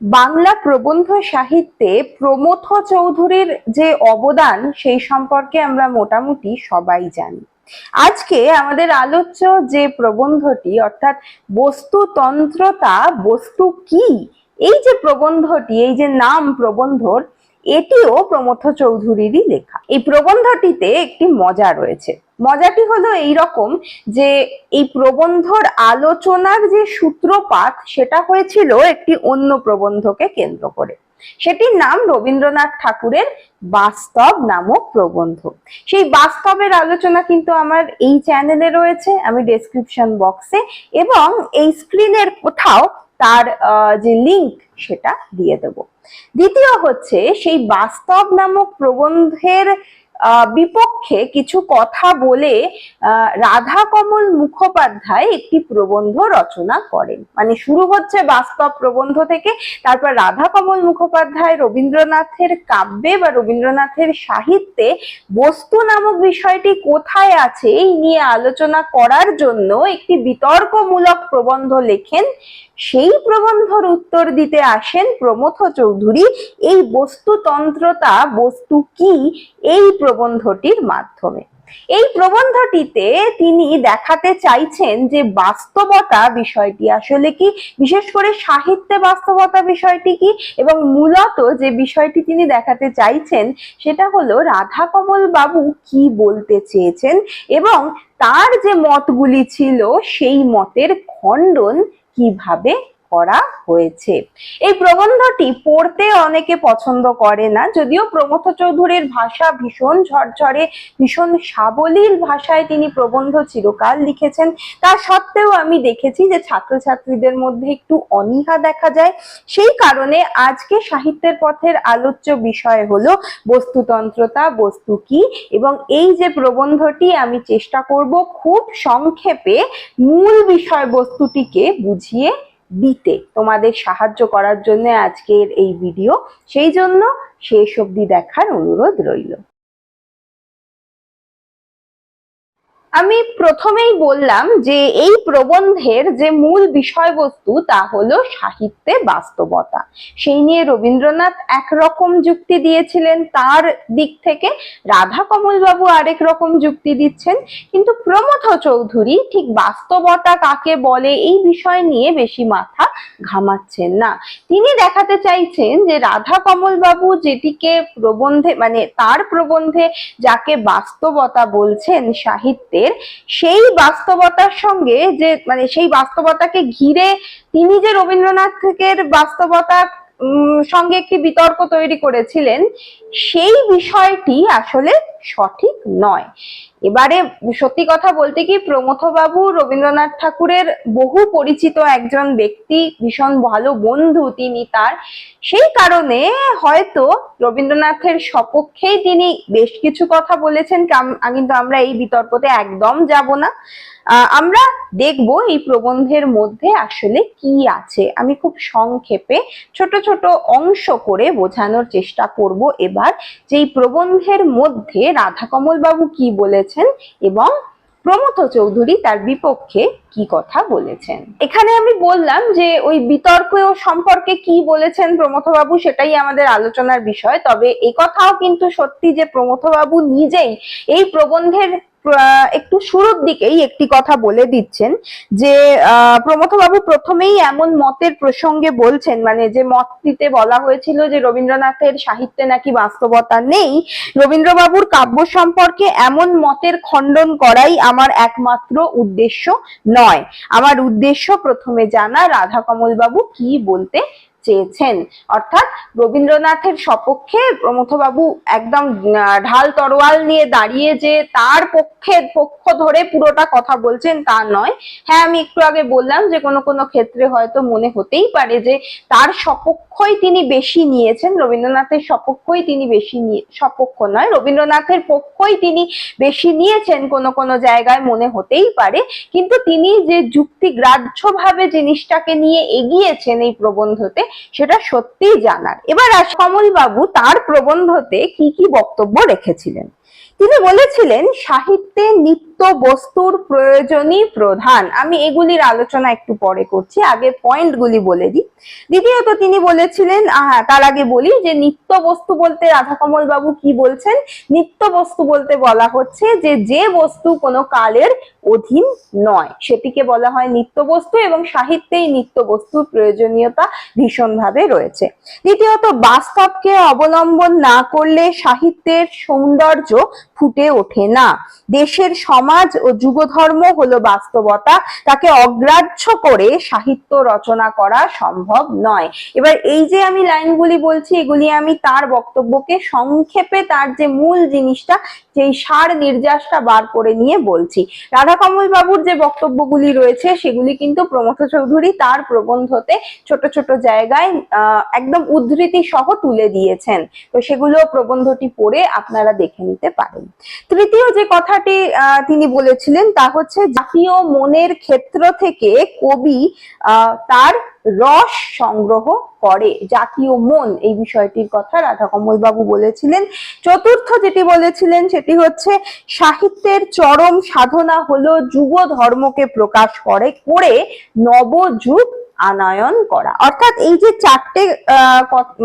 বাংলা প্রবন্ধ সাহিত্যে প্রমথ চৌধুরীর যে অবদান, সেই সম্পর্কে আমরা মোটামুটি সবাই জানি। আজকে আমাদের আলোচ্য যে প্রবন্ধটি, অর্থাৎ বস্তুতন্ত্রতা, বস্তু কি, এই যে প্রবন্ধটি, এই যে নাম প্রবন্ধর এটিও প্রমথ চৌধুরীরই লেখা। এই প্রবন্ধটিতে একটি মজা রয়েছে। মজাটি হলো এই রকম যে এই প্রবন্ধর আলোচনার যে সূত্রপাত, সেটা হয়েছিল একটি অন্য প্রবন্ধকে কেন্দ্র করে। সেটির নাম রবীন্দ্রনাথ ঠাকুরের বাস্তব নামক প্রবন্ধ। সেই বাস্তবের আলোচনা কিন্তু আমার এই চ্যানেলে রয়েছে, আমি ডেসক্রিপশন বক্সে এবং এই স্ক্রিনের কোথাও তার যে লিংক সেটা দিয়ে দেব। দ্বিতীয় হচ্ছে সেই বাস্তব নামক প্রবন্ধের বিপক্ষে কিছু কথা বলে রাধা কমল মুখোপাধ্যায় একটি প্রবন্ধ রচনা করেন। মানে শুরু হচ্ছে বাস্তব প্রবন্ধ থেকে, তারপর রাধা কমল মুখোপাধ্যায় রবীন্দ্রনাথের কাব্যে বা রবীন্দ্রনাথের সাহিত্যে বস্তু নামক বিষয়টি কোথায় আছে এই নিয়ে আলোচনা করার জন্য একটি বিতর্কমূলক প্রবন্ধ লেখেন। সেই প্রবন্ধর উত্তর দিতে আসেন প্রমথ চৌধুরী, এই বস্তুতন্ত্রতা বস্তু কি? এই প্রবন্ধটির মাধ্যমে। এই প্রবন্ধটিতে তিনি দেখাতে চাইছেন যে বাস্তবতা বিষয়টি আসলে কি? বিশেষ করে সাহিত্যে বাস্তবতা বিষয়টি কি? এবং মূলত যে বিষয়টি তিনি দেখাতে চাইছেন, সেটা হলো রাধা কমল বাবু কি বলতে চেয়েছেন এবং তার যে মতগুলি ছিল, সেই মতের খণ্ডন কীভাবে করা হয়েছে। এই প্রবন্ধটি পড়তে অনেকে পছন্দ করে না, যদিও প্রমথ চৌধুরীর ভাষা ভীষণ ঝরঝরে, ভীষণ সাবলীল ভাষায় তিনি প্রবন্ধ চিরকাল লিখেছেন। তা সত্ত্বেও আমি দেখেছি যে ছাত্রছাত্রীদের মধ্যে একটু অনীহা দেখা যায়। সেই কারণে আজকে সাহিত্যের পথের আলোচ্য বিষয় হলো বস্তুতন্ত্রতা, বস্তু কি? এবং এই যে প্রবন্ধটি আমি চেষ্টা করব খুব সংক্ষেপে মূল বিষয়বস্তুটিকে বুঝিয়ে দিতে, তোমাদের সাহায্য করার জন্য আজকের এই ভিডিও সেই জন্য শেষ অবধি দেখার অনুরোধ রইল। আমি প্রথমেই বললাম যে এই প্রবন্ধের যে মূল বিষয়বস্তু তা হলো সাহিত্যে বাস্তবতা। সেই নিয়ে রবীন্দ্রনাথ একরকম যুক্তি দিয়েছিলেন, তার দিক থেকে রাধা কমল বাবু আরেক রকম যুক্তি দিচ্ছেন। কিন্তু প্রমথ চৌধুরী ঠিক বাস্তবতা কাকে বলে এই বিষয় নিয়ে বেশি মাথা ঘামাচ্ছেন না। তিনি দেখাতে চাইছেন যে রাধা কমল বাবু যেটিকে প্রবন্ধে মানে তার প্রবন্ধে যাকে বাস্তবতা বলছেন সাহিত্যের সেই বাস্তবতার সঙ্গে যে মানে সেই বাস্তবতাকে ঘিরে তিনি যে রবীন্দ্রনাথ থেকে বাস্তবতা সঙ্গে একটি বিতর্ক তৈরি করেছিলেন, সেই বিষয়টি আসলে সঠিক নয়। এবারে সত্যি কথা বলতে কি প্রমথ বাবু রবীন্দ্রনাথ ঠাকুরের বহু পরিচিত একজন ব্যক্তি, ভীষণ ভালো বন্ধু তিনি তার। সেই কারণে হয়তো রবীন্দ্রনাথের সপক্ষেই তিনি বেশ কিছু কথা বলেছেন কিন্তু আমরা এই বিতর্কতে একদম যাব না। আমরা দেখব এই প্রবন্ধের মধ্যে আসলে কি আছে। আমি খুব সংক্ষেপে ছোট ছোট অংশ করে বোঝানোর চেষ্টা করব। এবার যে এই প্রবন্ধের মধ্যে রাধাকমল বাবু কি বলেছেন এবং প্রমথ চৌধুরী তার বিপক্ষে কি কথা বলেছেন। এখানে আমি বললাম যে ওই বিতর্ক সম্পর্কে কি বলেছেন প্রমথবাবু সেটাই আমাদের আলোচনার বিষয়। তবে এই কথাও কিন্তু সত্যি যে প্রমথবাবু নিজেই এই প্রবন্ধের একটু শুরুর দিকেই একটি কথা বলে দিচ্ছেন যে প্রমথবাবু প্রথমেই এমন মতের প্রসঙ্গে বলছেন মানে যে মতটিতে বলা হয়েছিল যে রবীন্দ্রনাথের সাহিত্যে নাকি বাস্তবতা নেই, রবীন্দ্রবাবুর কাব্য সম্পর্কে এমন মতের খণ্ডন করাই আমার একমাত্র উদ্দেশ্য নয়। আমার উদ্দেশ্য প্রথমে জানা রাধা কমল বাবু কি বলতে চেয়েছেন। অর্থাৎ রবীন্দ্রনাথের সপক্ষে প্রমথবাবু একদম ঢাল তরোয়াল নিয়ে দাঁড়িয়ে যে তার পক্ষে পক্ষ ধরে পুরোটা কথা বলছেন তা নয়। হ্যাঁ আমি একটু আগে বললাম যে কোনো কোনো ক্ষেত্রে হয়তো মনে হতেই পারে যে তার সপক্ষই তিনি বেশি নিয়েছেন, রবীন্দ্রনাথের সপক্ষই তিনি বেশি নিয়ে, সপক্ষ নয়, রবীন্দ্রনাথের পক্ষই তিনি বেশি নিয়েছেন কোনো কোনো জায়গায় মনে হতেই পারে। কিন্তু তিনি যে যুক্তিগ্রাহ্যভাবে জিনিসটাকে নিয়ে এগিয়েছেন এই প্রবন্ধতে সেটা সত্যিই জানার। এবার আজ কমল বাবু তার প্রবন্ধতে কি কি বক্তব্য রেখেছিলেন? তিনি বলেছিলেন, সাহিত্যে নিত্য বস্তুর প্রয়োজনই প্রধান। আমি এগুলির আলোচনা একটু পরে করছি আগে পয়েন্টগুলি বলে দিই। দ্বিতীয়ত তিনি বলেছিলেন আহ, তার আগে বলি যে নিত্য বস্তু বলতে রাধাকমল বাবু কি বলছেন? নিত্য বস্তু বলতে বলা হচ্ছে যে যে বস্তু কোনো কালের অধীন নয়। সেটিকে বলা হয় নিত্য বস্তু এবং সাহিত্যেই নিত্য বস্তুর প্রয়োজনীয়তা ভীষণভাবে রয়েছে। দ্বিতীয়ত বাস্তবকে অবলম্বন না করলে সাহিত্যের সৌন্দর্য ফুটে ওঠে না। দেশের সমাজ ও যুগধর্ম হলো বাস্তবতা। তাকে অগ্রাহ্য করে সাহিত্য রচনা করা সম্ভব নয়। এবার এই যে আমি লাইনগুলি বলছি এগুলি আমি তার বক্তব্যকে সংক্ষেপে তার যে মূল জিনিসটা যেই সার নির্যাসটা বার করে নিয়ে বলছি। রাধাকমল বাবুর যে বক্তব্যগুলি রয়েছে সেগুলি কিন্তু প্রমথ চৌধুরী তার প্রবন্ধতে ছোট ছোট জায়গায় একদম উদ্ধৃতি সহ তুলে দিয়েছেন। তো সেগুলো প্রবন্ধটি পড়ে আপনারা দেখে নিতে পারেন। তৃতীয় যে কথাটি আহ, তিনি বলেছিলেন, তা হচ্ছে জাতীয় মনের ক্ষেত্র থেকে কবি তার রস সংগ্রহ করে, জাতীয় মন, এই বিষয়টির কথা রাধা কমল বাবু বলেছিলেন। চতুর্থ যেটি বলেছিলেন, সেটি হচ্ছে, সাহিত্যের চরম সাধনা হলো যুব ধর্মকে প্রকাশ করে করে নবযুগ আনয়ন করা। অর্থাৎ এই যে চারটে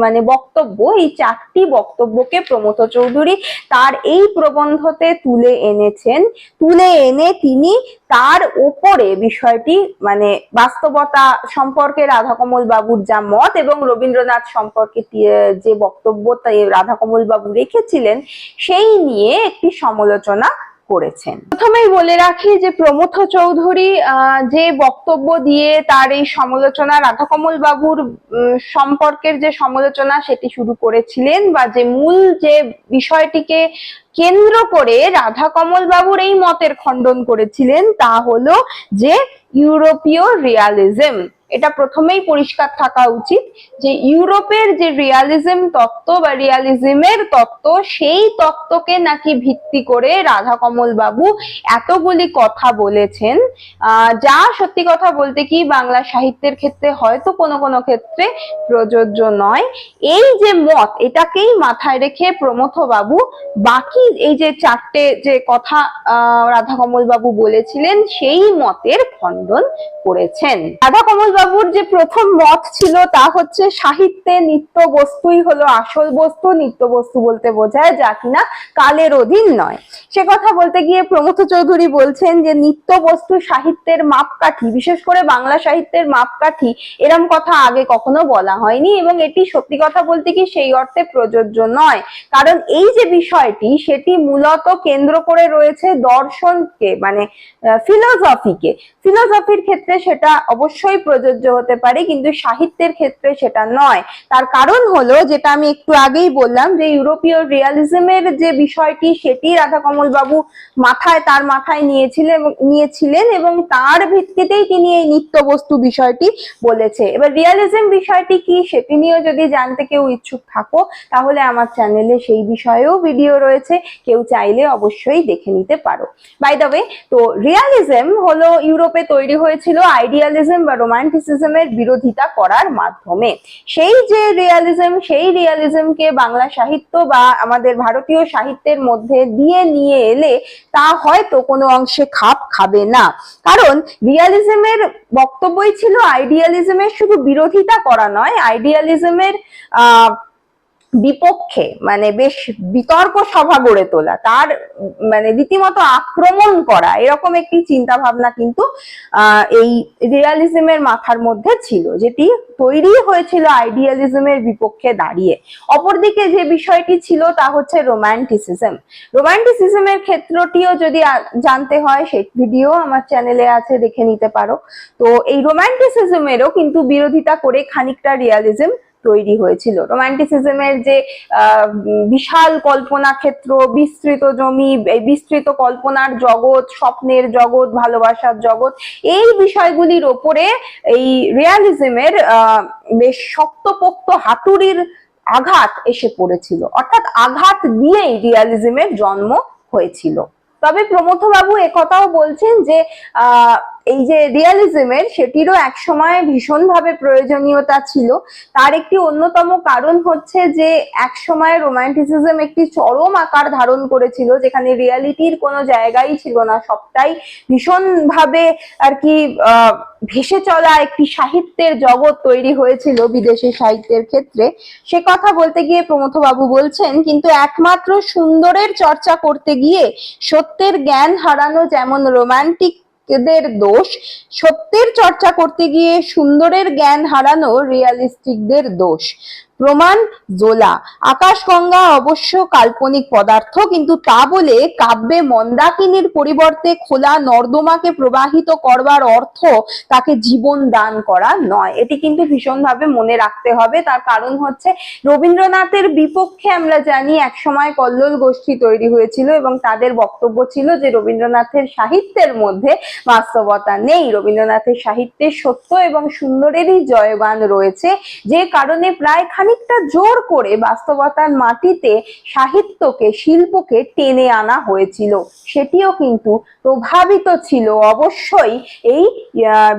মানে বক্তব্য, এই চারটি বক্তব্যকে প্রমথ চৌধুরী তার এই প্রবন্ধতে তুলে এনেছেন। তুলে এনে তিনি তার ওপরে বিষয়টি মানে বাস্তবতা সম্পর্কে রাধাকমল বাবুর যা মত এবং রবীন্দ্রনাথ সম্পর্কে যে বক্তব্য রাধাকমল বাবু রেখেছিলেন, সেই নিয়ে একটি সমালোচনা করেছেন। প্রথমেই বলে রাখি যে প্রমথ চৌধুরী যে বক্তব্য দিয়ে তার এই সমালোচনা রাধাকমল বাবুর সম্পর্কের যে সমালোচনা সেটি শুরু করেছিলেন বা যে মূল যে বিষয়টিকে কেন্দ্র করে রাধাকমল বাবুর এই মতের খণ্ডন করেছিলেন তা হলো যে ইউরোপীয় রিয়ালিজম। এটা প্রথমেই পরিষ্কার থাকা উচিত যে ইউরোপের যে রিয়ালিজম তত্ত্ব বা রিয়ালিজমের তত্ত্ব সেই তত্ত্বকে নাকি ভিত্তি করে রাধাকমল বাবু এতগুলি কথা বলেছেন। যা সত্যি কথা বলতে কি বাংলা সাহিত্যের ক্ষেত্রে হয়তো কোনো কোনো ক্ষেত্রে প্রযোজ্য নয়। এই যে মত এটাকেই মাথায় রেখে প্রমথ বাবু বাকি এই যে চারটে যে কথা আহ, রাধাকমল বাবু বলেছিলেন সেই মতের খণ্ডন করেছেন। রাধা রাধাকমল বাবুর যে প্রথম মত ছিল তা হচ্ছে সাহিত্যে নিত্য বস্তুই হলো আসল বস্তু, নিত্য বস্তু বলতে বোঝায় যা কিনা কালের অধীন নয়। সে কথা বলতে গিয়ে প্রমথ চৌধুরী বলছেন যে নিত্য বস্তু সাহিত্যের মাপকাঠি, বিশেষ করে বাংলা সাহিত্যের মাপকাঠি, এরম কথা আগে কখনো বলা হয়নি এবং এটি সত্যি কথা বলতে কি সেই অর্থে প্রযোজ্য নয়। কারণ এই যে বিষয়টি, সেটি মূলত কেন্দ্র করে রয়েছে দর্শনকে মানে ফিলোসফিকে ফিলোসফির ক্ষেত্রে সেটা অবশ্যই প্রযোজ্য হতে পারে, কিন্তু সাহিত্যের ক্ষেত্রে সেটা নয়। তার কারণ হলো যেটা আমি একটু আগেই বললাম যে ইউরোপীয় রিয়ালিজমের যে বিষয়টি, সেটি রাধাকমল বাবু মাথায়, তার মাথায় নিয়েছিলেন নিয়েছিলেন এবং তার ভিত্তিতেই তিনি এই নিত্য বস্তু বিষয়টি বলেছে। এবার রিয়ালিজম বিষয়টি কি সেটি নিয়েও যদি জানতে কেউ ইচ্ছুক থাকো, তাহলে আমার চ্যানেলে সেই বিষয়েও ভিডিও রয়েছে। কেউ চাইলে অবশ্যই দেখে নিতে পারো। বাই দ্য তো রিয়ালিজম হলো ইউরোপে তৈরি হয়েছিল আইডিয়ালিজম বা রোমান্টিসিজমের বিরোধিতা করার মাধ্যমে। সেই যে রিয়ালিজম সেই রিয়ালিজমকে বাংলা সাহিত্য বা আমাদের ভারতীয় সাহিত্যের মধ্যে দিয়ে নিয়ে এলে তা হয়তো কোনো অংশে খাপ খাবে না। কারণ রিয়ালিজমের বক্তব্যই ছিল আইডিয়ালিজমের শুধু বিরোধিতা করা নয় আইডিয়ালিজমের আহ বিপক্ষে মানে বেশ বিতর্ক সভা গড়ে তোলা, তার মানে রীতিমতো আক্রমণ করা, এরকম একটি চিন্তা ভাবনা কিন্তু এই রিয়ালিজমের মাথার মধ্যে ছিল, যেটি তৈরি হয়েছিল আইডিয়ালিজমের বিপক্ষে দাঁড়িয়ে। অপরদিকে যে বিষয়টি ছিল, তা হচ্ছে রোমান্টিসিজম রোমান্টিসিজমের ক্ষেত্রটিও যদি জানতে হয় সেই ভিডিও আমার চ্যানেলে আছে, দেখে নিতে পারো। তো এই রোমান্টিসিজমেরও কিন্তু বিরোধিতা করে খানিকটা রিয়ালিজম তৈরি হয়েছিল। রোমান্টিসিজমের যে বিশাল কল্পনা ক্ষেত্র, বিস্তৃত জমি বিস্তৃত কল্পনার জগৎ, স্বপ্নের জগৎ, ভালোবাসার জগৎ, এই বিষয়গুলির ওপরে এই রিয়ালিজমের বেশ শক্তপোক্ত হাতুড়ির আঘাত এসে পড়েছিল। অর্থাৎ আঘাত দিয়েই রিয়ালিজমের জন্ম হয়েছিল। তবে প্রমথ বাবু একথাও বলছেন যে, আহ এই যে রিয়ালিজমের সেটিরও এক একসময় ভীষণভাবে প্রয়োজনীয়তা ছিল। তার একটি অন্যতম কারণ হচ্ছে যে, একসময় রোমান্টিসিজম একটি চরম আকার ধারণ করেছিল, যেখানে রিয়ালিটির কোনো জায়গাই ছিল না। সবটাই ভীষণভাবে আর কি ভেসে চলা একটি সাহিত্যের জগৎ তৈরি হয়েছিল বিদেশি সাহিত্যের ক্ষেত্রে। সে কথা বলতে গিয়ে প্রমথবাবু বলছেন, কিন্তু একমাত্র সুন্দরের চর্চা করতে গিয়ে সত্যের জ্ঞান হারানো যেমন রোমান্টিকদের দোষ। সত্যের চর্চা করতে গিয়ে সুন্দরের জ্ঞান হারানো রিয়ালিস্টিকদের দোষ। প্রমাণ, জোলা। আকাশগঙ্গা অবশ্য কাল্পনিক পদার্থ, কিন্তু তা বলে কাব্যে মন্দাকিনীর পরিবর্তে খোলা নর্দমাকে প্রবাহিত করবার অর্থ তাকে জীবন দান করা নয়। এটি কিন্তু ভীষণভাবে মনে রাখতে হবে। তার কারণ হচ্ছে, রবীন্দ্রনাথের বিপক্ষে আমরা জানি একসময় কল্লোল গোষ্ঠী তৈরি হয়েছিল এবং তাদের বক্তব্য ছিল যে রবীন্দ্রনাথের সাহিত্যের মধ্যে বাস্তবতা নেই। রবীন্দ্রনাথের সাহিত্যের সত্য এবং সুন্দরেরই জয়গান রয়েছে। যে কারণে প্রায় খানিকটা জোর করে বাস্তবতার মাটিতে সাহিত্যকে, শিল্পকে টেনে আনা হয়েছিল। সেটিও কিন্তু প্রভাবিত ছিল অবশ্যই এই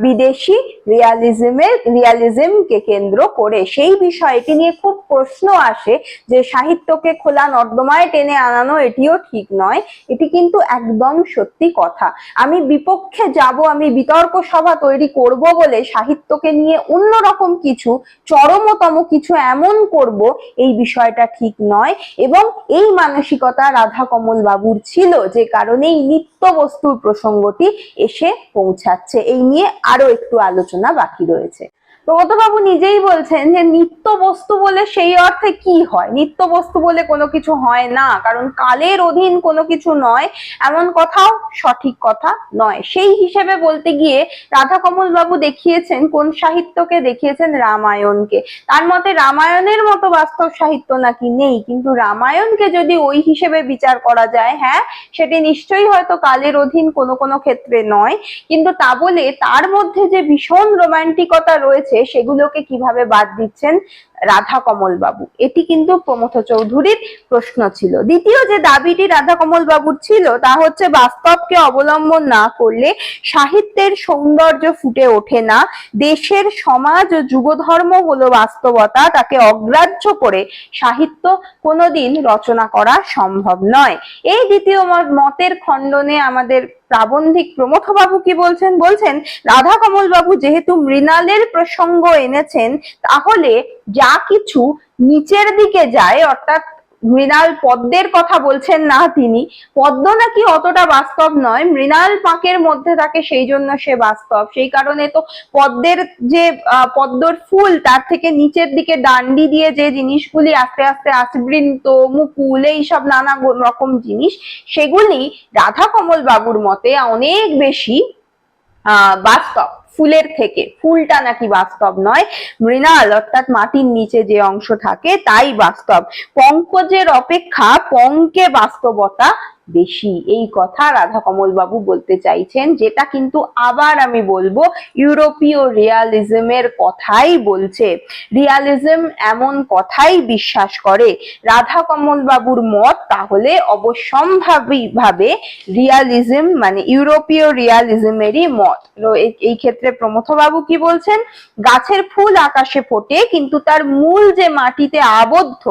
বিদেশি রিয়ালিজমের রিয়ালিজমকে কেন্দ্র করে। সেই বিষয়টি নিয়ে খুব প্রশ্ন আসে যে সাহিত্যকে খোলা নর্দমায় টেনে আনানো এটিও ঠিক নয়। এটি কিন্তু একদম সত্যি কথা। আমি বিপক্ষে যাব, আমি বিতর্ক সভা তৈরি করব বলে সাহিত্যকে নিয়ে অন্যরকম কিছু, চরমতম কিছু এমন করব এই বিষয়টা ঠিক নয়। এবং এই মানসিকতা রাধা কমল বাবুর ছিল যে কারণেই নিত্য বস্তুর প্রসঙ্গটি এসে পৌঁছাচ্ছে। এই নিয়ে আরও একটু আলোচনা বাকি রয়েছে। প্রগতবাবু নিজেই বলছেন যে নিত্য বস্তু বলে সেই অর্থে কি হয়? নিত্য বস্তু বলে কোনো কিছু হয় না, কারণ কালের অধীন কোনো কিছু নয়, এমন কথাও সঠিক কথা নয়। সেই হিসেবে বলতে গিয়ে রাধা কমল বাবু দেখিয়েছেন, কোন সাহিত্যকে দেখিয়েছেন রামায়ণকে। তার মতে রামায়ণের মতো বাস্তব সাহিত্য নাকি নেই, কিন্তু রামায়ণকে যদি ওই হিসেবে বিচার করা যায় হ্যাঁ সেটি নিশ্চয়ই হয়তো কালের অধীন কোনো কোনো ক্ষেত্রে নয়, কিন্তু তা বলে তার মধ্যে যে ভীষণ রোমান্টিকতা রয়েছে সেগুলোকে কীভাবে বাদ দিচ্ছেন রাধা কমল বাবু এটি কিন্তু প্রমথ চৌধুরীর প্রশ্ন ছিল। দ্বিতীয় যে দাবিটি রাধা কমল বাবুর ছিল, তা হচ্ছে বাস্তবকে অবলম্বন না করলে সাহিত্যের সৌন্দর্য ফুটে ওঠে না, দেশের সমাজ ও যুগধর্ম হলো বাস্তবতা, তাকে অগ্রাহ্য করে সাহিত্য কোনোদিন রচনা করা সম্ভব নয়। এই দ্বিতীয় মত- মতের খণ্ডনে আমাদের প্রাবন্ধিক প্রমথবাবু কি বলছেন? বলছেন রাধা কমল বাবু যেহেতু মৃণালের প্রসঙ্গ এনেছেন, তাহলে যা কিছু নিচের দিকে যায়, অর্থাৎ মৃণাল পদ্মের কথা বলছেন না তিনি, পদ্ম নাকি অতটা বাস্তব নয়, মৃণাল পাঁকের মধ্যে থাকে সেই জন্য সে বাস্তব। সেই কারণে তো পদ্মের যে পদ্মর ফুল, তার থেকে নিচের দিকে ডান্ডি দিয়ে যে জিনিসগুলি আস্তে আস্তে আসবৃন্ত মুকুল, এইসব নানা রকম জিনিস, সেগুলি রাধা কমল বাবুর মতে অনেক বেশি, আহ, বাস্তব। ফুলের থেকে। ফুলটা নাকি বাস্তব নয়। মৃণাল, অর্থাৎ মাটির নিচে যে অংশ থাকে, তাই বাস্তব। পঙ্কজের অপেক্ষা পঙ্কে বাস্তবতা বেশি। এই কথা রাধা কমল বাবু বলতে চাইছেন, যেটা কিন্তু আবার আমি বলব, ইউরোপীয় রিয়ালিজমের কথাই বলছে। রিয়ালিজম এমন কথাই বিশ্বাস করে। রাধা কমল বাবুর মত তাহলে অবশ্যম্ভাবী ভাবে রিয়ালিজম মানে ইউরোপীয় রিয়ালিজমেরই মত। এই ক্ষেত্রে প্রমথ বাবু কি বলছেন? গাছের ফুল আকাশে ফোটে, কিন্তু তার মূল যে মাটিতে আবদ্ধ,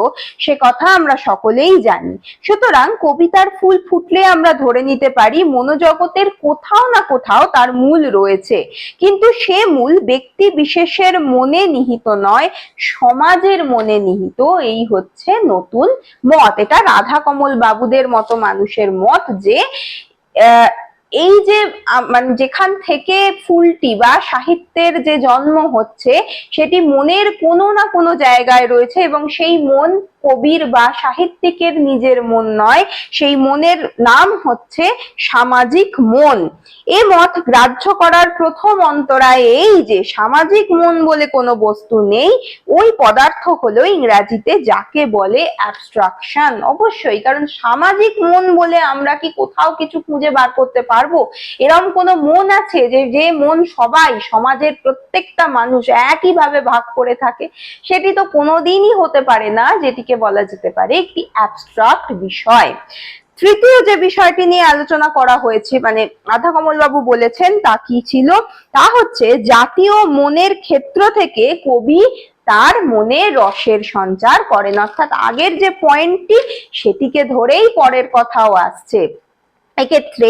সে কথা আমরা সকলেই জানি। সুতরাং কবিতার ফুল ফুটলে আমরা ধরে নিতে পারি মনোজগতের কোথাও না কোথাও তার মূল রয়েছে। কিন্তু সে মূল ব্যক্তি বিশেষের মনে নিহিত নয়, সমাজের মনে নিহিত। এই হচ্ছে নতুন মত। এটা রাধা কমল বাবুদের মতো মানুষের মত যে এই যে মানে যেখান থেকে ফুলটি বা সাহিত্যের যে জন্ম হচ্ছে, সেটি মনের কোনো না কোনো জায়গায় রয়েছে এবং সেই মন কবির বা সাহিত্যিকের নিজের মন নয়, সেই মনের নাম হচ্ছে সামাজিক মন। এ মত গ্রাহ্য করার প্রথম অন্তরায় এই যে সামাজিক মন বলে কোনো বস্তু নেই, ওই পদার্থ হলো ইংরাজিতে যাকে বলে অ্যাবস্ট্রাকশন অবশ্যই, কারণ সামাজিক মন বলে আমরা কি কোথাও কিছু খুঁজে বার করতে পারব? এরকম কোনো মন আছে যে যে মন সবাই, সমাজের প্রত্যেকটা মানুষ একইভাবে ভাগ করে থাকে? সেটি তো কোনোদিনই হতে পারে না, যেটিকে বলা যেতে পারে একটি অ্যাবস্ট্রাক্ট বিষয়। তৃতীয় যে বিষয়টি নিয়ে আলোচনা করা হয়েছে মানে রাধা কমলবাবু বলেছেন তা কি ছিল? তা হচ্ছে জাতীয় মনের ক্ষেত্র থেকে কবি তার মনে রসের সঞ্চার করেন। অর্থাৎ আগের যে পয়েন্টটি সেটিকে ধরেই পরের কথাও আসছে। এক্ষেত্রে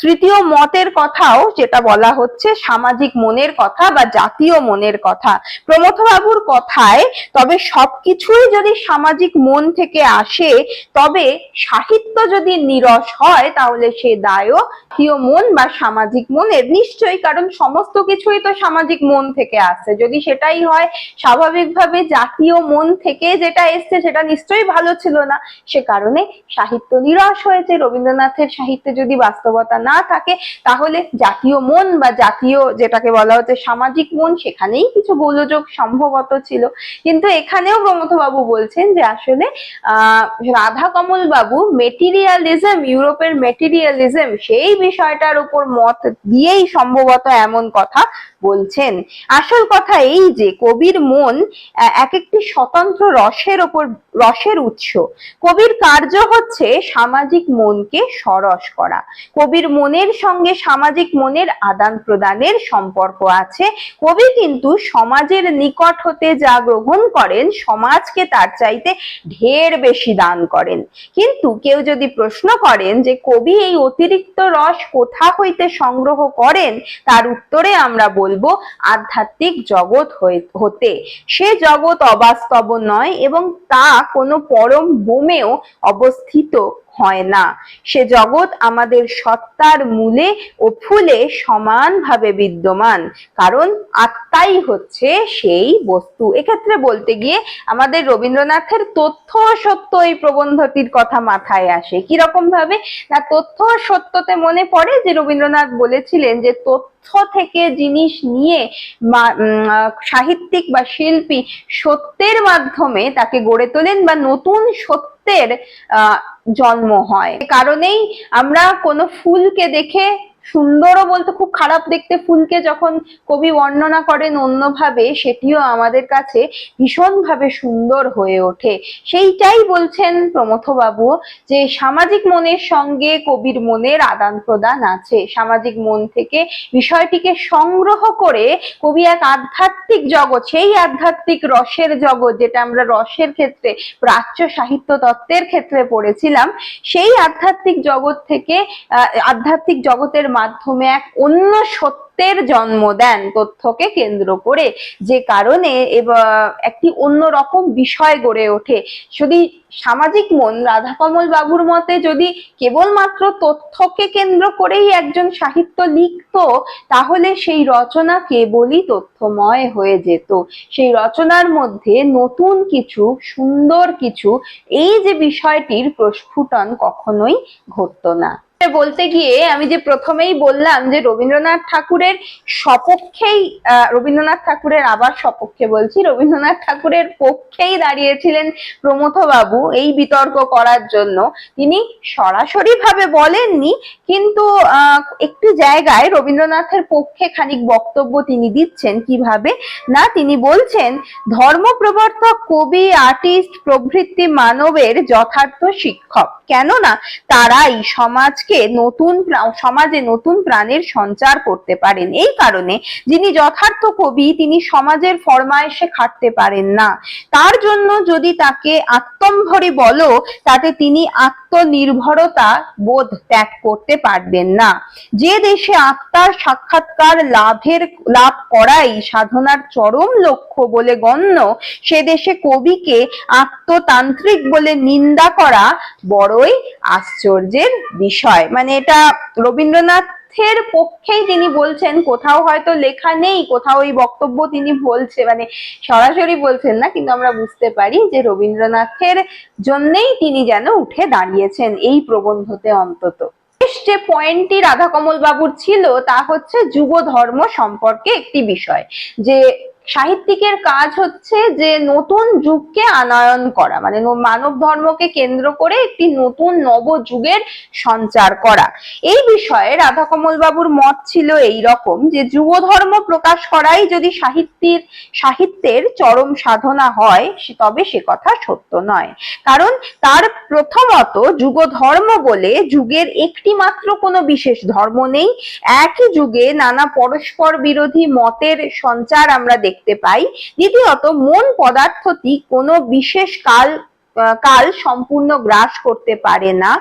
তৃতীয় মতের কথাও যেটা বলা হচ্ছে সামাজিক মনের কথা বা জাতীয় মনের কথা। প্রমথ বাবুর কথায় তবে সবকিছুই যদি সামাজিক মন থেকে আসে, তবে সাহিত্য যদি নিরস হয়, তাহলে সে দায়ও জাতীয় মন বা সামাজিক মনের। নিশ্চয়ই, কারণ সমস্ত কিছুই তো সামাজিক মন থেকে আসছে যদি সেটাই হয়, স্বাভাবিকভাবে জাতীয় মন থেকে যেটা এসছে, সেটা নিশ্চয়ই ভালো ছিল না। সে কারণে সাহিত্য নিরস হয়েছে। রবীন্দ্রনাথের সাহিত্যে যদি বাস্তবতা না থাকে, তাহলে জাতীয় মন বা জাতীয় যেটাকে বলা হচ্ছে সামাজিক মন, সেখানেই কিছু গোলযোগ সম্ভবত ছিল। কিন্তু এখানেও প্রমথ বাবু বলছেন যে আসলে, আহ রাধা কমল বাবু মেটেরিয়ালিজম ইউরোপের মেটেরিয়ালিজম সেই বিষয়টার উপর মত দিয়েই সম্ভবত এমন কথা বলছেন। আসল কথা এই যে, কবির মন এক একটি স্বতন্ত্র রসের ওপর, রসের উৎস। কবির কার্য হচ্ছে সামাজিক মনকে সরস করা। কবির মনের সঙ্গে সামাজিক মনের আদান প্রদানের সম্পর্ক আছে। কবি কিন্তু সমাজের নিকট হতে যা গ্রহণ করেন, সমাজকে তার চাইতে ঢের বেশি দান করেন। কিন্তু কেউ যদি প্রশ্ন করেন যে কবি এই অতিরিক্ত রস কোথা হইতে সংগ্রহ করেন, তার উত্তরে আমরা বলব, আধ্যাত্মিক জগৎ হতে। সে জগৎ অবাস্তব নয় এবং তা কোনো পরম বোমেও অবস্থিত হয় না। সে জগৎ আমাদের সত্তার মূলে ও ফুলে সমানভাবে বিদ্যমান। কারণ আত্মাই হচ্ছে সেই বস্তু। এক্ষেত্রে বলতে গিয়ে আমাদের রবীন্দ্রনাথের তথ্য সত্য এই প্রবন্ধটির কথা মাথায় আসে। কীরকম ভাবে না, তথ্য সত্যতে মনে পড়ে যে রবীন্দ্রনাথ বলেছিলেন যে তথ্য থেকে জিনিস নিয়ে সাহিত্যিক বা শিল্পী সত্যের মাধ্যমে তাকে গড়ে তোলেন বা নতুন সত্যের জন্ম হয়। কারণেই আমরা কোনো ফুলকে দেখে সুন্দরও বলতে খুব খারাপ দেখতে ফুলকে যখন কবি বর্ণনা করেন অন্যভাবে, সেটিও আমাদের কাছে ভীষণভাবে সুন্দর হয়ে ওঠে। সেইটাই বলছেন প্রমথ বাবু যে সামাজিক মনের সঙ্গে কবির মনের আদান প্রদান আছে। সামাজিক মন থেকে বিষয়টিকে সংগ্রহ করে কবি এক আধ্যাত্মিক জগৎ, সেই আধ্যাত্মিক রসের জগৎ যেটা আমরা রসের ক্ষেত্রে, প্রাচ্য সাহিত্য তত্ত্বের ক্ষেত্রে পড়েছিলাম, সেই আধ্যাত্মিক জগৎ থেকে আধ্যাত্মিক জগতের মাধ্যমে এক অন্য সত্যের জন্ম দেন তথ্যকে কেন্দ্র করে। যে কারণে একটি অন্যরকম বিষয় গড়ে ওঠে। যদি সামাজিক মন, রাধাকমল বাবুর মতে যদি কেবলমাত্র তথ্যকে কেন্দ্র করেই একজন সাহিত্য লিখতো, তাহলে সেই রচনা কেবলই তথ্যময় হয়ে যেত। সেই রচনার মধ্যে নতুন কিছু, সুন্দর কিছু, এই যে বিষয়টির প্রস্ফুটন কখনোই ঘটতো না। বলতে গিয়ে আমি যে প্রথমেই বললাম যে রবীন্দ্রনাথ ঠাকুরের সপক্ষেই রবীন্দ্রনাথ ঠাকুরের আবার সপক্ষে বলছি, রবীন্দ্রনাথ ঠাকুরের পক্ষেই দাঁড়িয়েছিলেন প্রমথ বাবু এই বিতর্ক করার জন্য। তিনি সরাসরি ভাবে বলেননি, কিন্তু একটি জায়গায় রবীন্দ্রনাথের পক্ষে খানিক বক্তব্য তিনি দিচ্ছেন কীভাবে? না, তিনি বলছেন ধর্ম প্রবর্তক কবি, আর্টিস্ট, প্রভৃতি মানবের যথার্থ শিক্ষক। কেননা তারাই সমাজকে নতুন সমাজে নতুন প্রাণের সঞ্চার করতে পারেন। এই কারণে যিনি যথার্থ কবি, তিনি সমাজের ফরমায়েশে খাটতে পারেন না। তার জন্য যদি তাকে আত্মম্ভরে বলো, তাতে তিনি আত্মনির্ভরতা বোধ ত্যাগ করতে পারবেন না। যে দেশে আত্মার সাক্ষাৎকার লাভের, লাভ করাই সাধনার চরম লক্ষ্য বলে গণ্য, সে দেশে কবিকে আত্মতান্ত্রিক বলে নিন্দা করা বড়ই আশ্চর্যের বিষয়। মানে এটা রবীন্দ্রনাথের পক্ষেই তিনি বলছেন, কোথাও হয়তো লেখা নেই, কোথাও এই বক্তব্য তিনি বলছে মানে সরাসরি বলছেন না, কিন্তু আমরা বুঝতে পারি যে রবীন্দ্রনাথের জন্যেই তিনি যেন উঠে দাঁড়িয়েছেন এই প্রবন্ধতে অন্তত। যে পয়েন্টটি রাধাকমল বাবুর ছিল, তা হচ্ছে যুব ধর্ম সম্পর্কে একটি বিষয়, যে সাহিত্যিকের কাজ হচ্ছে যে নতুন যুগকে আনয়ন করা মানে মানব ধর্মকে কেন্দ্র করে একটি নতুন নব যুগের সঞ্চার করা। এই বিষয়ে রাধাকমল বাবুর মত ছিল এই রকম যে যুব ধর্ম প্রকাশ করাই যদি সাহিত্যের সাহিত্যের চরম সাধনা হয় তবে সে কথা সত্য নয়। কারণ তার প্রথমত যুগ ধর্ম বলে যুগের একটি মাত্র কোনো বিশেষ ধর্ম নেই। একই যুগে নানা পরস্পর বিরোধী মতের সঞ্চার আমরা দেখতে পাই। দ্বিতীয়ত, মন পদার্থটি কোনো বিশেষ কাল কাল সম্পূর্ণ গ্রাস করতে পারে না।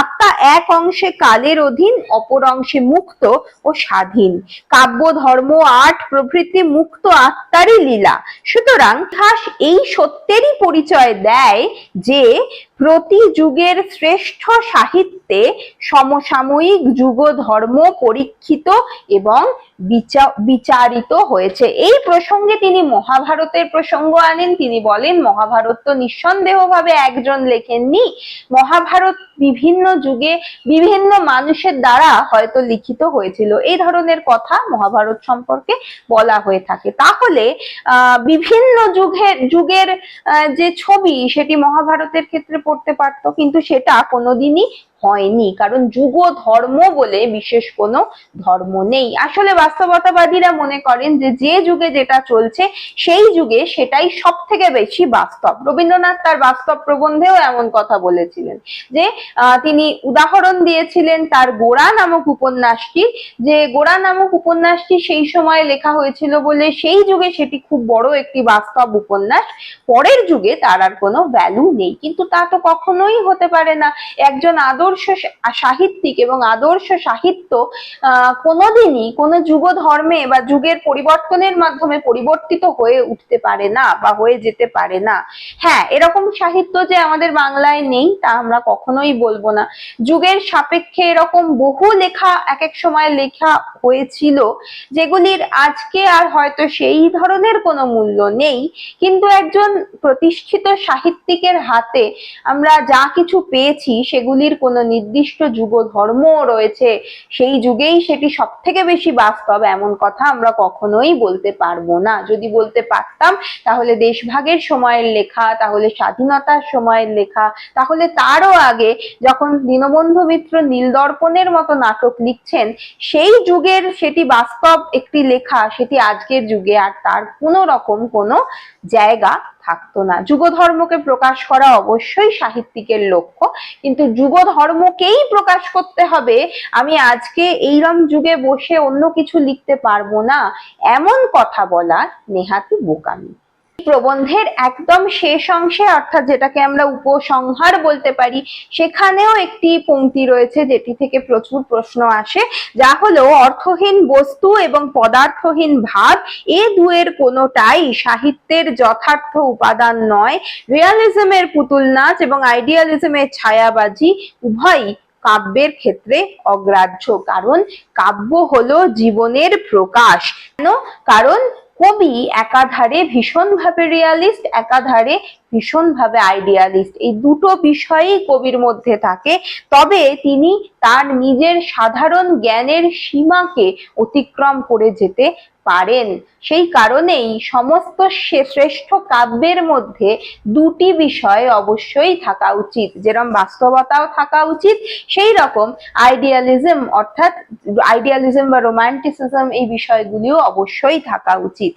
আত্মা এক অংশে কালের অধীন, অপর অংশে মুক্ত ও স্বাধীন। কাব্য, ধর্ম, আর্ট প্রভৃতি মুক্ত আত্মারই লীলা। সুতরাং ইতিহাস এই সত্যেরই পরিচয় দেয় যে প্রতি যুগের শ্রেষ্ঠ সাহিত্যে সমসাময়িক যুগ ধর্ম পরীক্ষিত এবং বিচা- বিচারিত হয়েছে। এই প্রসঙ্গে তিনি মহাভারতের প্রসঙ্গ আনেন। তিনি বলেন, মহাভারত তো নিঃসন্দেহভাবে একজন লেখেননি। মহাভারত বিভিন্ন যুগে বিভিন্ন মানুষের দ্বারা হয়তো লিখিত হয়েছিল। এই ধরনের কথা মহাভারত সম্পর্কে বলা হয়ে থাকে। তাহলে বিভিন্ন যুগের যুগের যে ছবি, সেটি মহাভারতের ক্ষেত্রে পড়তে পারতো কিন্তু সেটা কোনোদিনই হয়নি। কারণ যুগ ধর্ম বলে বিশেষ কোনো ধর্ম নেই। আসলে বাস্তবতাবাদীরা মনে করেন যে যে যুগে যেটা চলছে, সেই যুগে সেটাই সব থেকে বেশি বাস্তব। রবীন্দ্রনাথ তার বাস্তব প্রবন্ধেও এমন কথা বলেছিলেন যে তিনি উদাহরণ দিয়েছিলেন তার গোড়া নামক উপন্যাসটি যে, গোড়া নামক উপন্যাসটি সেই সময় লেখা হয়েছিল বলে সেই যুগে সেটি খুব বড় একটি বাস্তব উপন্যাস। পরের যুগে তার আর কোনো ভ্যালু নেই। কিন্তু তা তো কখনোই হতে পারে না। একজন আদর্শ সাহিত্যিক এবং আদর্শ সাহিত্য কোনোদিনই কোনো যুগ ধর্মে বা যুগের পরিবর্তনের মাধ্যমে পরিবর্তিত হয়ে উঠতে পারে না বা হয়ে যেতে পারে না। হ্যাঁ এরকম সাহিত্য যে আমাদের বাংলায় নেই তা আমরা কখনোই বলব না। যুগের সাপেক্ষে এরকম বহু লেখা এক এক সময় লেখা হয়েছিল, যেগুলির আজকে আর হয়তো সেই ধরনের কোনো মূল্য নেই। কিন্তু একজন প্রতিষ্ঠিত সাহিত্যিকের হাতে আমরা যা কিছু পেয়েছি, সেগুলির কোনো নির্দিষ্ট যুগ ধর্ম রয়েছে, সেই যুগেই সেটি সব থেকে বেশি বাস্তব, এমন কথা আমরা কখনোই বলতে পারব না। যদি বলতে পারতাম, তাহলে দেশভাগের সময়ের লেখা, তাহলে স্বাধীনতার সময়ের লেখা, তাহলে তারও আগে যখন দীনবন্ধু মিত্র নীলদর্পণের মতো নাটক লিখছেন, সেই যুগের সেটি বাস্তব একটি লেখা, সেটি আজকের যুগে, আর তার কোনো রকম কোনো জায়গা থাকতো না। যুগ ধর্মকে প্রকাশ করা অবশ্যই সাহিত্যিকের লক্ষ্য, কিন্তু যুগ ধর্মকেই প্রকাশ করতে হবে। আমি আজকে এইরম যুগে বসে অন্য কিছু লিখতে পারব না, এমন কথা বলা নেহাতি বোকামি প্রবন্ধের একদম শেষ অংশে, অর্থাৎ যেটাকে আমরা উপসংহার বলতে পারি, সেখানেও একটি পংক্তি রয়েছে যেটি থেকে প্রচুর প্রশ্ন আসে, যা হলো অর্থহীন বস্তু এবং পদার্থহীন ভাব। এ দুয়ের কোনোটাই সাহিত্যের যথার্থ উপাদান নয়। রিয়ালিজমের পুতুল নাচ এবং আইডিয়ালিজমের ছায়াবাজি উভয়ই কাব্যের ক্ষেত্রে অগ্রাহ্য, কারণ কাব্য হলো জীবনের প্রকাশ। কেন? কারণ কবি একাধারে ভীষণভাবে রিয়ালিস্ট একাধারে ভীষণভাবে আইডিয়ালিস্ট এই দুটো বিষয়ই কবির মধ্যে থাকে। তবে তিনি তার নিজের সাধারণ জ্ঞানের সীমাকে অতিক্রম করে যেতে পারেন। সেই কারণেই সমস্ত শ্রেষ্ঠ কাব্যের মধ্যে দুটি বিষয় অবশ্যই থাকা উচিত। যেরকম বাস্তবতাও থাকা উচিত, সেই রকম আইডিয়ালিজম অর্থাৎ আইডিয়ালিজম বা রোমান্টিসিজম এই বিষয়গুলিও অবশ্যই থাকা উচিত।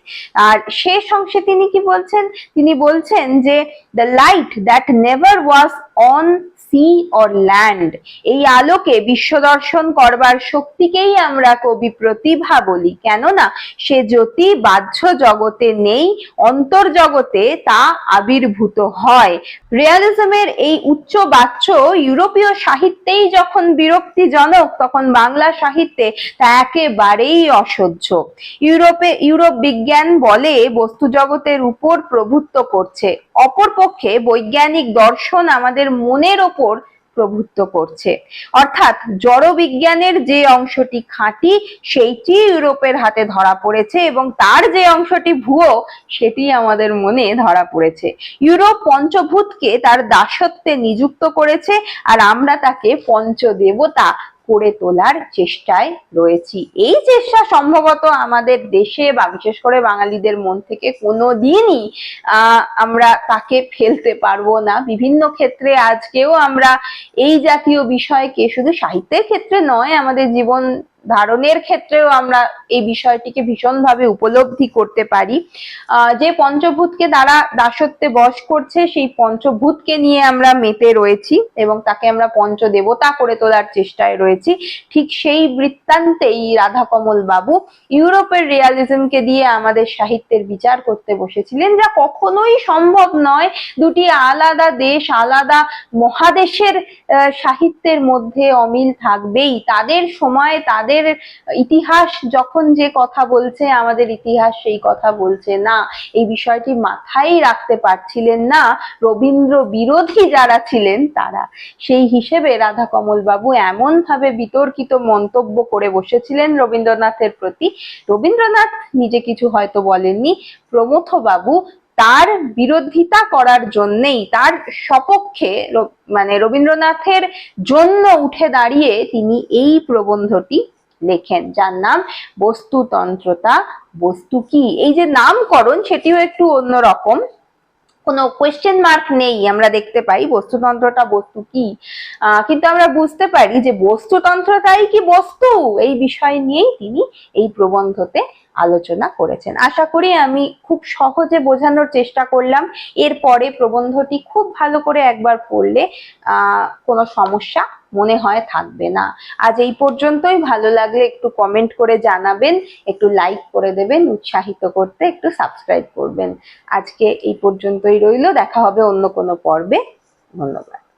আর শেষ অংশে তিনি কি বলছেন? তিনি বলছেন যে the light that never was on sea or land এই আলোকে বিশ্ব দর্শন করবার শক্তিকেই আমরা কবি প্রতিভা বলি। কেননা সে জ্যোতি বাহ্য জগতে নেই, অন্তর জগতে তা আবির্ভূত হয়। রিয়ালিজমের এই উচ্চ বাচ্য ইউরোপীয় সাহিত্যেই যখন বিরক্তিজনক, তখন বাংলা সাহিত্যে তা একেবারেই অসহ্য। ইউরোপে, ইউরোপ বিজ্ঞান বলে বস্তু জগতের উপর প্রভুত্ব করছে। অপরপক্ষে বৈজ্ঞানিক দর্শন আমাদের মনের ওপর প্রভুত্ব করছে। অর্থাৎ জড়বিজ্ঞানের যে অংশটি খাঁটি, সেইটি ইউরোপের হাতে ধরা পড়েছে এবং তার যে অংশটি ভুয়ো, সেটি আমাদের মনে ধরা পড়েছে। ইউরোপ পঞ্চভূতকে তার দাসত্বে নিযুক্ত করেছে, আর আমরা তাকে পঞ্চদেবতা করে তোলার চেষ্টায় রয়েছি। এই চেষ্টা সম্ভবত আমাদের দেশে বা বিশেষ করে বাঙালিদের মন থেকে কোনো দিনই আমরা তাকে ফেলতে পারব না। বিভিন্ন ক্ষেত্রে আজকেও আমরা এই জাতীয় বিষয়কে শুধু সাহিত্যের ক্ষেত্রে নয়, আমাদের জীবন ধারণের ক্ষেত্রেও আমরা এই বিষয়টিকে ভীষণভাবে উপলব্ধি করতে পারি। যে পঞ্চভূতকে তারা দাসত্বে বশ করছে, সেই পঞ্চভূতকে নিয়ে আমরা মেতে রয়েছি এবং তাকে আমরা পঞ্চদেবতা করে তোলার চেষ্টায় রয়েছি। ঠিক সেই বৃত্তান্তেই রাধাকমল বাবু ইউরোপের রিয়ালিজমকে দিয়ে আমাদের সাহিত্যের বিচার করতে বসেছিলেন, যা কখনোই সম্ভব নয়। দুটি আলাদা দেশ, আলাদা মহাদেশের সাহিত্যের মধ্যে অমিল থাকবেই। তাদের সময়, তাদের ইতিহাস যখন যে কথা বলছে, আমাদের ইতিহাস সেই কথা বলছে, না, এই বিষয়টি মাথায় রাখতে পারছিলেন না। রবীন্দ্র বিরোধী যারা ছিলেন, তারা। সেই হিসেবে রাধা কমল বাবু এমন ভাবে বিতর্কিত মন্তব্য করে বসেছিলেন রবীন্দ্রনাথের প্রতি। রবীন্দ্রনাথ নিজে কিছু হয়তো বলেননি। প্রমথ বাবু তার বিরোধিতা করার জন্যেই, তার সপক্ষে মানে রবীন্দ্রনাথের জন্য উঠে দাঁড়িয়ে তিনি এই প্রবন্ধটি লেখেন। যার নাম বস্তুতন্ত্রতা। বস্তু কি? এই যে নামকরণ, সেটিও একটু অন্যরকম। কোনো কোয়েশ্চেন মার্ক নেই, আমরা দেখতে পাই। বস্তুতন্ত্রটা বস্তু কি? কিন্তু আমরা বুঝতে পারি যে বস্তুতন্ত্রটাই কি বস্তু? এই বিষয় নিয়েই তিনি এই প্রবন্ধতে আলোচনা করেছেন। আশা করি আমি খুব সহজে বোঝানোর চেষ্টা করলাম। এরপরে প্রবন্ধটি খুব ভালো করে একবার পড়লে কোনো সমস্যা মনে হয় থাকবে না। আজ এই পর্যন্তই। ভালো লাগলে একটু কমেন্ট করে জানাবেন, একটু লাইক করে দেবেন, উৎসাহিত করতে একটু সাবস্ক্রাইব করবেন। আজকে এই পর্যন্তই রইল। দেখা হবে অন্য কোনো পর্বে। ধন্যবাদ।